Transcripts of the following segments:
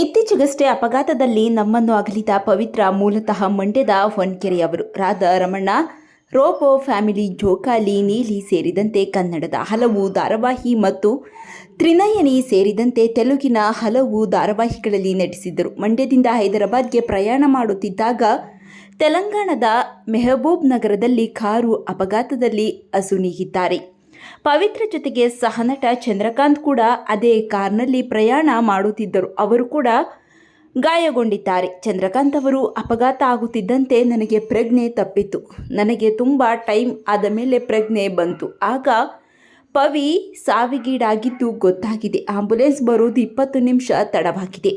ಇತ್ತೀಚೆಗಷ್ಟೇ ಅಪಘಾತದಲ್ಲಿ ನಮ್ಮನ್ನು ಅಗಲಿದ ಪವಿತ್ರ ಮೂಲತಃ ಮಂಡ್ಯದ ಹೊನ್ಕೆರೆಯವರು. ರಾಧ ರಮಣ್ಣ, ರೋಬೋ ಫ್ಯಾಮಿಲಿ, ಜೋಕಾಲಿ, ನೀಲಿ ಸೇರಿದಂತೆ ಕನ್ನಡದ ಹಲವು ಧಾರಾವಾಹಿ ಮತ್ತು ತ್ರಿನಯನಿ ಸೇರಿದಂತೆ ತೆಲುಗಿನ ಹಲವು ಧಾರಾವಾಹಿಗಳಲ್ಲಿ ನಟಿಸಿದ್ದರು. ಮಂಡ್ಯದಿಂದ ಹೈದರಾಬಾದ್ಗೆ ಪ್ರಯಾಣ ಮಾಡುತ್ತಿದ್ದಾಗ ತೆಲಂಗಾಣದ ಮೆಹಬೂಬ್ ನಗರದಲ್ಲಿ ಕಾರು ಅಪಘಾತದಲ್ಲಿ ಅಸುನೀಗಿದ್ದಾರೆ. ಪವಿತ್ರ ಜೊತೆಗೆ ಸಹನಟ ಚಂದ್ರಕಾಂತ್ ಕೂಡ ಅದೇ ಕಾರ್ನಲ್ಲಿ ಪ್ರಯಾಣ ಮಾಡುತ್ತಿದ್ದರು. ಅವರು ಕೂಡ ಗಾಯಗೊಂಡಿದ್ದಾರೆ. ಚಂದ್ರಕಾಂತ್ ಅವರು ಅಪಘಾತ ಆಗುತ್ತಿದ್ದಂತೆ ನನಗೆ ಪ್ರಜ್ಞೆ ತಪ್ಪಿತು. ನನಗೆ ತುಂಬ ಟೈಮ್ ಆದ ಮೇಲೆ ಪ್ರಜ್ಞೆ ಬಂತು. ಆಗ ಪವಿ ಸಾವಿಗೀಡಾಗಿದ್ದು ಗೊತ್ತಾಗಿದೆ. ಆಂಬುಲೆನ್ಸ್ ಬರುವುದು ಇಪ್ಪತ್ತು ನಿಮಿಷ ತಡವಾಗಿದೆ.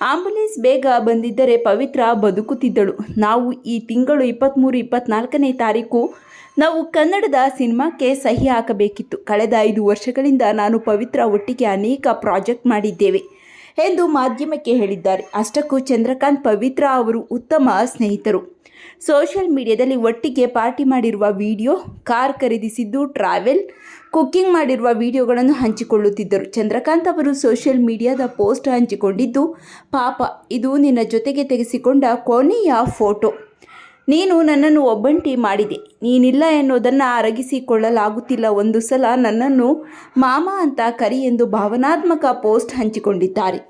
ಆಂಬುಲೆನ್ಸ್ ಬೇಗ ಬಂದಿದ್ದರೆ ಪವಿತ್ರ ಬದುಕುತ್ತಿದ್ದಳು. ನಾವು ಈ ತಿಂಗಳು ಇಪ್ಪತ್ತ್ಮೂರು ಇಪ್ಪತ್ತ್ನಾಲ್ಕನೇ ತಾರೀಕು ನಾವು ಕನ್ನಡದ ಸಿನಿಮಾಕ್ಕೆ ಸಹಿ ಹಾಕಬೇಕಿತ್ತು. ಕಳೆದ ಐದು ವರ್ಷಗಳಿಂದ ನಾನು ಪವಿತ್ರ ಒಟ್ಟಿಗೆ ಅನೇಕ ಪ್ರಾಜೆಕ್ಟ್ ಮಾಡಿದ್ದೇವೆ ಎಂದು ಮಾಧ್ಯಮಕ್ಕೆ ಹೇಳಿದ್ದಾರೆ. ಅಷ್ಟಕ್ಕೂ ಚಂದ್ರಕಾಂತ್ ಪವಿತ್ರ ಅವರು ಉತ್ತಮ ಸ್ನೇಹಿತರು. ಸೋಷಿಯಲ್ ಮೀಡಿಯಾದಲ್ಲಿ ಒಟ್ಟಿಗೆ ಪಾರ್ಟಿ ಮಾಡಿರುವ ವಿಡಿಯೋ, ಕಾರ್ ಖರೀದಿಸಿದ್ದು, ಟ್ರಾವೆಲ್, ಕುಕ್ಕಿಂಗ್ ಮಾಡಿರುವ ವಿಡಿಯೋಗಳನ್ನು ಹಂಚಿಕೊಳ್ಳುತ್ತಿದ್ದರು. ಚಂದ್ರಕಾಂತ್ ಅವರು ಸೋಷಿಯಲ್ ಮೀಡಿಯಾದ ಪೋಸ್ಟ್ ಹಂಚಿಕೊಂಡಿದ್ದು, ಪಾಪ, ಇದು ನಿನ್ನ ಜೊತೆಗೆ ತೆಗೆಸಿಕೊಂಡ ಕೊನೆಯ ಫೋಟೋ. ನೀನು ನನ್ನನ್ನು ಒಬ್ಬಂಟಿ ಮಾಡಿದೆ. ನೀನಿಲ್ಲ ಎನ್ನುವುದನ್ನು ಅರಗಿಸಿಕೊಳ್ಳಲಾಗುತ್ತಿಲ್ಲ. ಒಂದು ಸಲ ನನ್ನನ್ನು ಮಾಮ ಅಂತ ಕರಿ ಎಂದು ಭಾವನಾತ್ಮಕ ಪೋಸ್ಟ್ ಹಂಚಿಕೊಂಡಿದ್ದಾರೆ.